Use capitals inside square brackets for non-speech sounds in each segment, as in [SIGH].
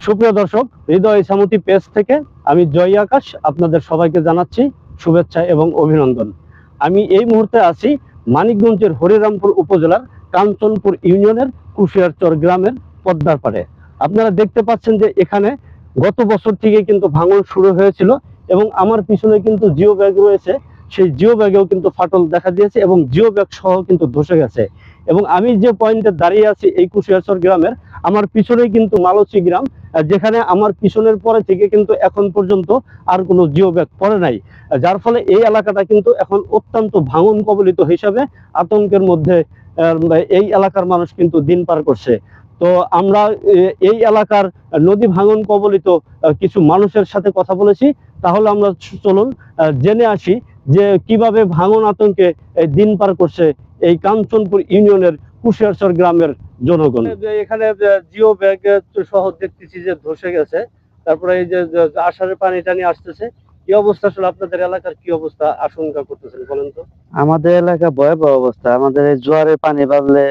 সুপ্রিয় দর্শক, হৃদয় সামুতি পেজ থেকে আমি জয় আকাশ আপনাদের সবাইকে জানাচ্ছি শুভেচ্ছা এবং অভিনন্দন। আমি এই মুহূর্তে আছি মানিকগঞ্জের হরিরামপুর উপজেলার কাঞ্চনপুর ইউনিয়নের কুশিয়ারচর গ্রামের পদ্মার পাড়ে। আপনারা দেখতে পাচ্ছেন যে এখানে গত বছর থেকে কিন্তু ভাঙন শুরু হয়েছিল এবং আমার পিছনে কিন্তু জিও ব্যাগ রয়েছে। সেই জিও ব্যাগেও কিন্তু ফাটল দেখা দিয়েছে এবং জিও ব্যাগ সহ কিন্তু ধসে গেছে। এবং আমি যে পয়েন্টে দাঁড়িয়ে আছি এই কুশিয়ারচর গ্রামের, আমার পিছনেই কিন্তু মালচি গ্রাম যেখানে আমার পিছনের পরে থেকে কিন্তু এখন পর্যন্ত আর কোনো জিও ব্যাগ পড়ে নাই। যার ফলে এই এলাকাটা কিন্তু এখন অত্যন্ত ভাঙন কবলিত হিসাবে আতঙ্কের মধ্যে এই এলাকার মানুষ কিন্তু দিন পার করছে। তো আমরা এই এলাকার নদী ভাঙন কবলিত কিছু মানুষের সাথে কথা বলেছি। তাহলে আমরা চলুন জেনে আসি যে কীভাবে ভাঙন আতঙ্কে দিন পার করছে এই কাঞ্চনপুর ইউনিয়নের কুশিয়ারচর গ্রামের জনগণ। এখানে জিও ব্যাগ সহ দেখতেছি যে ধসে গেছে। তারপরে এই যে আষাঢ়ের পানি টানি আসতেছে। কি অবস্থা আসলে আপনাদের এলাকার কি অবস্থা? আশঙ্কা করতেছেন বলেন তো। আমাদের এলাকা ভয়াবহ অবস্থা। আমাদের এই জোয়ারের পানি বাড়লে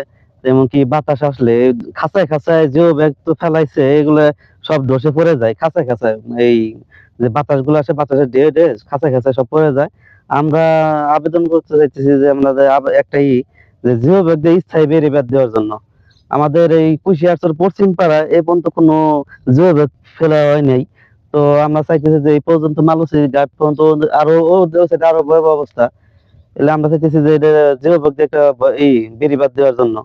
যেমন কি বাতাস আসলে খাঁচায় খাঁচায় যে ব্যাগ তো ফেলাইছে এগুলো সব ধসে পড়ে যায় খাঁচায় খাঁচায়। এই যে বাতাসগুলো আসে বাতাসে ডেয়ে ডেয়ে খাঁচায় খাঁচায় সব পড়ে যায়। আমরা আবেদন করতে চাইতেছি যে আমাদের একটাই যে জিও ব্যাগ দিয়ে স্থায়ী বেরিবাদ দেওয়ার জন্য। আমাদের এই কুশিয়ারচর পশ্চিম পাড়া এ পর্যন্ত কোনো জিও ব্যাগ ফেলা হয় নাই। তো আমরা চাইতেছি যে এই পর্যন্ত মালুসি ঘাট পর্যন্ত আরও, ও সেটা আরও ভয়াবহ অবস্থা। এলে আমরা চাইতেছি যে এটা জিও ব্যাগ একটা এই বেরিবাদ দেওয়ার জন্য।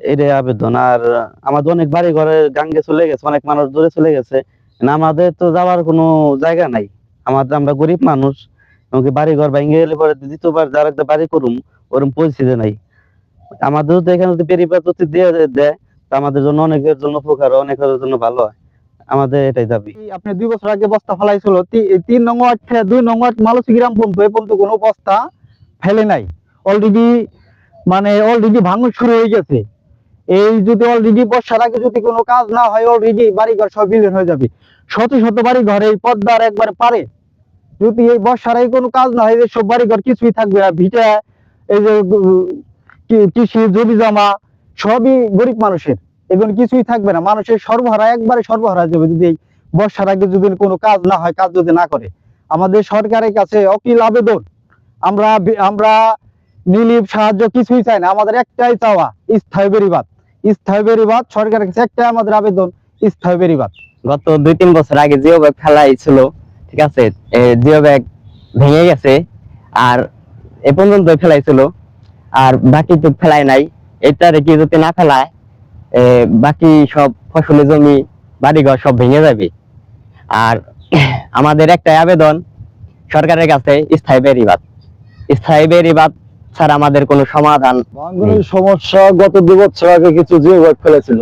এটাই আবেদন। আর আমাদের অনেক বাড়ি ঘরে গাঙ্গে চলে গেছে, অনেক মানুষ দূরে চলে গেছে। আমাদের তো যাওয়ার কোনো জায়গা নাই। আমাদের, আমরা গরিব মানুষ। এমনকি বাড়ি ঘর ভেঙে গেলে পরে দ্বিতীয়বার যার একটা বাড়ি করুম ওরকম পরিস্থিতি নাই। আমাদের তো এখানে যদি বেরিবাদ যদি দিয়ে আমাদের জন্য অনেকের জন্য উপকার, অনেকের জন্য ভালো হয়। আমাদের এটাই দাবি। আপনি দুই বছর আগে বস্তা ফেলাইছিল তিন দুই মালসি গ্রাম পর্যন্ত কোনো বস্তা ফেলে নাই। অলরেডি মানে অলরেডি ভাঙন শুরু হয়ে গেছে। এই যদি অলরেডি বর্ষার আগে যদি কোনো কাজ না হয় অলরেডি বাড়িঘর সব বিলীন হয়ে যাবে। শত শত বাড়ি ঘর এই পদ্মার একবার পারে। যদি এই বর্ষার আগে কোনো কাজ না হয় এই সব বাড়ি ঘর কিছুই থাকবে না, ভিটা, এই যে কৃষি, জমি জমা, সবই গরিব মানুষের। এগুলো কিছুই থাকবে না, মানুষের সর্বহারা, একবারে সর্বহারা যাবে যদি এই বর্ষার আগে যদি কোনো কাজ না হয়, কাজ যদি না করে। আমাদের সরকারের কাছে অকিল আবেদন। আমরা আমরা নিলিপ সাহায্য কিছুই চাই না, আমাদের একটাই চাওয়া, স্থায়ী বেরিবাদ স্থায়ী বেরিবাদ সরকারের কাছে একটাই আমাদের আবেদন, স্থায়ী বেরিবাদ গত দুই তিন বছর আগে যেভাবে ফেলাই ছিল ঠিক আছে? জিও ব্যাগ ভেঙে গেছে আর এ পর্যন্ত ফেলাইছিল। আর বাকি তো ফেলাই নাই। এটা রেখে যদি না ফেলায় বাকি সব ফসলি জমি, বাড়িঘর সব ভেঙে যাবে। আর [CLEARS THROAT] আমাদের একটাই আবেদন, সরকারের কাছে স্থায়ী বেরিবাদ। স্থায়ী বেরিবাদ ছাড়া আমাদের কোনো সমাধান সমস্যা গত দু বছর আগে কিছু জিও ব্যাগ ফেলেছিল।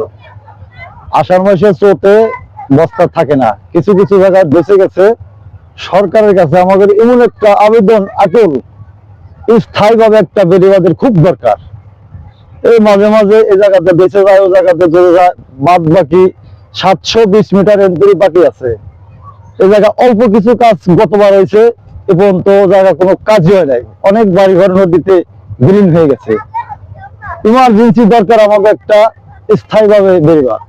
আষাঢ় মাসে স্রোতে বস্তা থাকে না। কিছু কিছু জায়গায় বেঁচে গেছে। সরকারের কাছে আমাদের এমন একটা আবেদন, আকুল, স্থায়ীভাবে একটা বেরিবাদের খুব দরকার। এই মাঝে মাঝে এই জায়গাতে বেঁচে যায়, ওই জায়গাতে চলে যায়। বাদ বাকি সাতশো বিশ মিটার এন্ট্রি বাকি আছে। এই জায়গা অল্প কিছু কাজ গতবার হয়েছে, এ পর্যন্ত ও জায়গা কোনো কাজই হয় নাই। অনেক বাড়ি ঘর নদীতে বিলীন হয়ে গেছে। ইমার্জেন্সি দরকার আমাকে একটা স্থায়ীভাবে বেরিবার।